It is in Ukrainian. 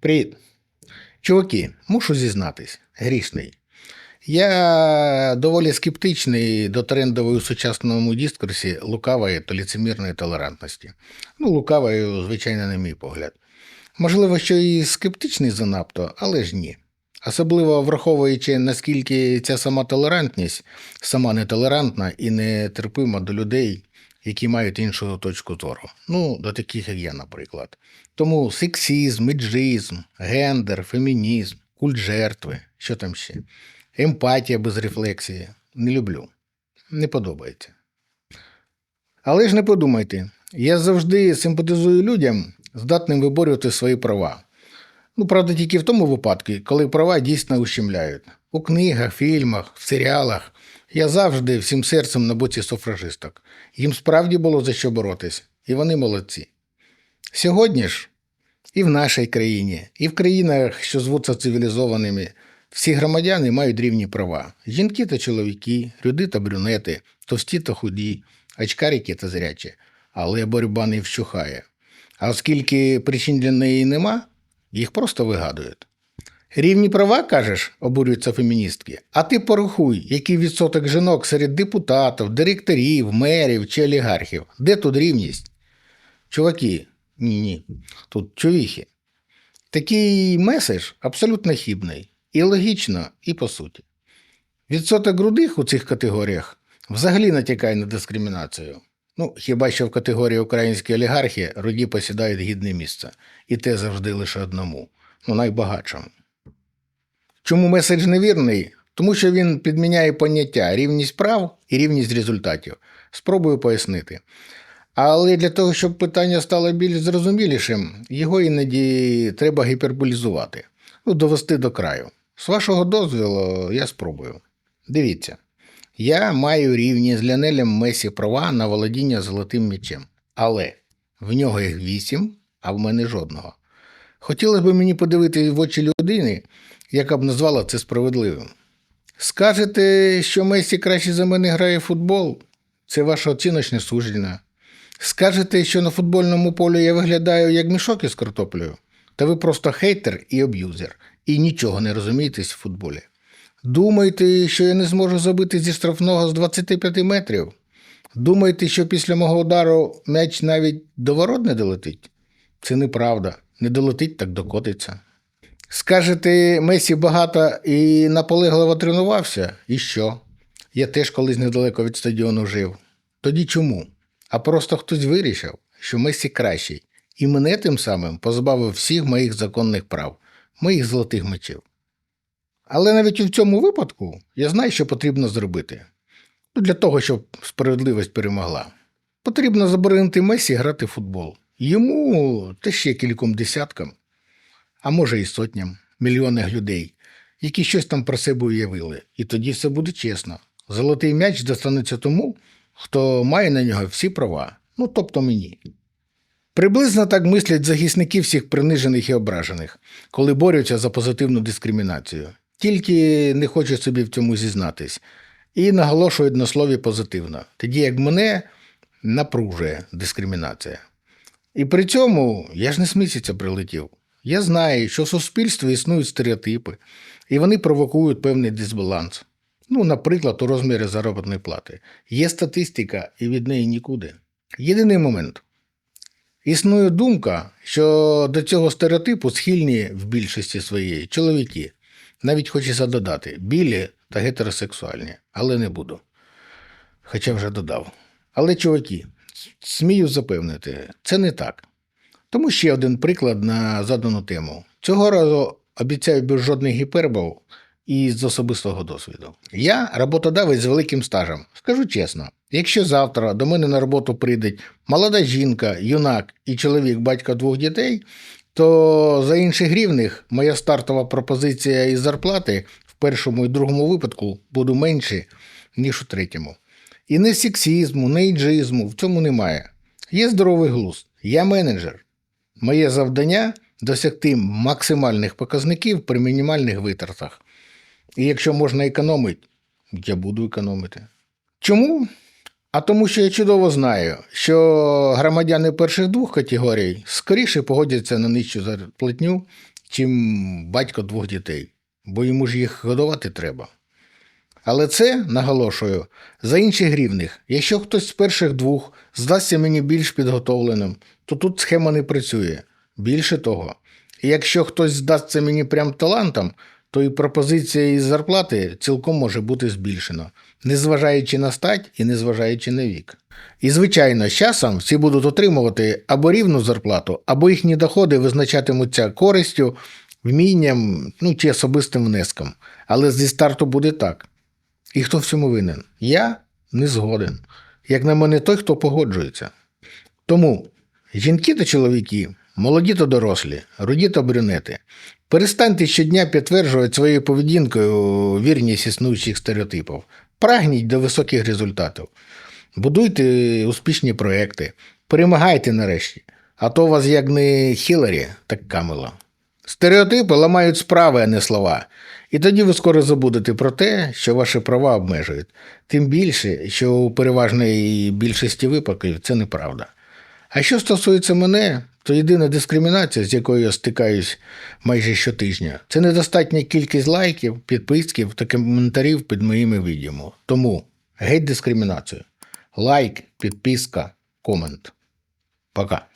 Привіт. Чуваки, мушу зізнатись, грішний. Я доволі скептичний до трендової у сучасному дискурсі лукавої та ліцемірної толерантності. Ну, лукавою, звичайно, на мій погляд. Можливо, що і скептичний занадто, але ж ні. Особливо враховуючи, наскільки ця сама толерантність сама нетолерантна і нетерпима до людей, які мають іншу точку зору. Ну, до таких, як я, наприклад. Тому сексизм, іджизм, гендер, фемінізм, культ жертви, що там ще, емпатія без рефлексії. Не люблю. Не подобається. Але ж не подумайте, я завжди симпатизую людям, здатним виборювати свої права. Ну, правда, тільки в тому випадку, коли права дійсно ущемляють. У книгах, фільмах, серіалах. Я завжди всім серцем на боці суфражисток. Їм справді було за що боротись, і вони молодці. Сьогодні ж і в нашій країні, і в країнах, що звуться цивілізованими, всі громадяни мають рівні права: жінки та чоловіки, рюди та брюнети, товсті та худі, очкарики та зрячі. Але боротьба не вщухає. А оскільки причин для неї нема, їх просто вигадують. Рівні права, кажеш, обурюються феміністки. А ти порахуй, який відсоток жінок серед депутатів, директорів, мерів чи олігархів. Де тут рівність? Чуваки, ні, ні, тут чувіхи. Такий меседж абсолютно хібний. І логічно, і по суті. Відсоток грудих у цих категоріях взагалі натякає на дискримінацію. Ну, хіба що в категорії українські олігархи руді посідають гідне місце, і те завжди лише одному, ну найбагатшому. Чому меседж невірний? Тому що він підміняє поняття рівність прав і рівність результатів. Спробую пояснити. Але для того, щоб питання стало більш зрозумілішим, його іноді треба гіперболізувати, ну, довести до краю. З вашого дозволу, я спробую. Дивіться, я маю рівні з Лянелем Месі права на володіння золотим м'ячем. Але в нього їх вісім, а в мене жодного. Хотілося б мені подивитися в очі людини, яка б назвала це справедливим. Скажете, що Месі краще за мене грає в футбол? Це ваше оціночне судження. Скажете, що на футбольному полі я виглядаю як мішок із картоплею? Та ви просто хейтер і аб'юзер, і нічого не розумієтесь в футболі. Думаєте, що я не зможу забити зі штрафного з 25 метрів? Думаєте, що після мого удару м'яч навіть до ворот не долетить? Це неправда. Не долетить, так докотиться. Скажете, Месі багато і наполегливо тренувався? І що? Я теж колись недалеко від стадіону жив. Тоді чому? А просто хтось вирішив, що Месі кращий, і мене тим самим позбавив всіх моїх законних прав, моїх золотих мечів. Але навіть у цьому випадку я знаю, що потрібно зробити. Для того, щоб справедливість перемогла. Потрібно заборонити Месі грати в футбол. Йому та ще кільком десяткам, а може і сотням, мільйонах людей, які щось там про себе уявили. І тоді все буде чесно. Золотий м'яч достанеться тому, хто має на нього всі права, ну тобто мені. Приблизно так мислять захисники всіх принижених і ображених, коли борються за позитивну дискримінацію. Тільки не хочуть собі в цьому зізнатись. І наголошують на слові позитивно, тоді як мене напружує дискримінація. І при цьому я ж не з місяця прилетів. Я знаю, що в суспільстві існують стереотипи, і вони провокують певний дисбаланс. Ну, наприклад, у розмірі заробітної плати. Є статистика, і від неї нікуди. Єдиний момент. Існує думка, що до цього стереотипу схильні в більшості своєї чоловіки. Навіть хочеться додати білі та гетеросексуальні, але не буду. Хоча вже додав. Але, чуваки, смію запевнити, це не так. Тому ще один приклад на задану тему. Цього разу обіцяю без жодних гіпербол і з особистого досвіду. Я роботодавець з великим стажем. Скажу чесно, якщо завтра до мене на роботу прийде молода жінка, юнак і чоловік батька двох дітей, то за інших рівних моя стартова пропозиція із зарплати в першому і другому випадку буде менше, ніж у третьому. І не сексізму, не іджизму в цьому немає. Є здоровий глузд. Я менеджер. Моє завдання досягти максимальних показників при мінімальних витратах. І якщо можна економити, я буду економити. Чому? А тому, що я чудово знаю, що громадяни перших двох категорій скоріше погодяться на нижчу зарплатню чим батько двох дітей, бо йому ж їх годувати треба. Але це, наголошую, за інших рівних. Якщо хтось з перших двох здасться мені більш підготовленим, то тут схема не працює. Більше того, якщо хтось здасться мені прям талантом, то і пропозиція із зарплати цілком може бути збільшена, незважаючи на стать і незважаючи на вік. І, звичайно, з часом всі будуть отримувати або рівну зарплату, або їхні доходи визначатимуться користю, вмінням ну, чи особистим внеском. Але зі старту буде так. І хто в цьому винен? Я не згоден. Як на мене, той, хто погоджується. Тому жінки та чоловіки, молоді та дорослі, руді та брюнети, перестаньте щодня підтверджувати своєю поведінкою вірність існуючих стереотипів. Прагніть до високих результатів. Будуйте успішні проекти, перемагайте нарешті. А то у вас як не Хіларі, так Камела. Стереотипи ламають справи, а не слова. І тоді ви скоро забудете про те, що ваші права обмежують. Тим більше, що у переважної більшості випадків це неправда. А що стосується мене, то єдина дискримінація, з якою я стикаюсь майже щотижня, це недостатня кількість лайків, підписків та коментарів під моїми відео. Тому геть дискримінацію. Лайк, підписка, комент. Пока.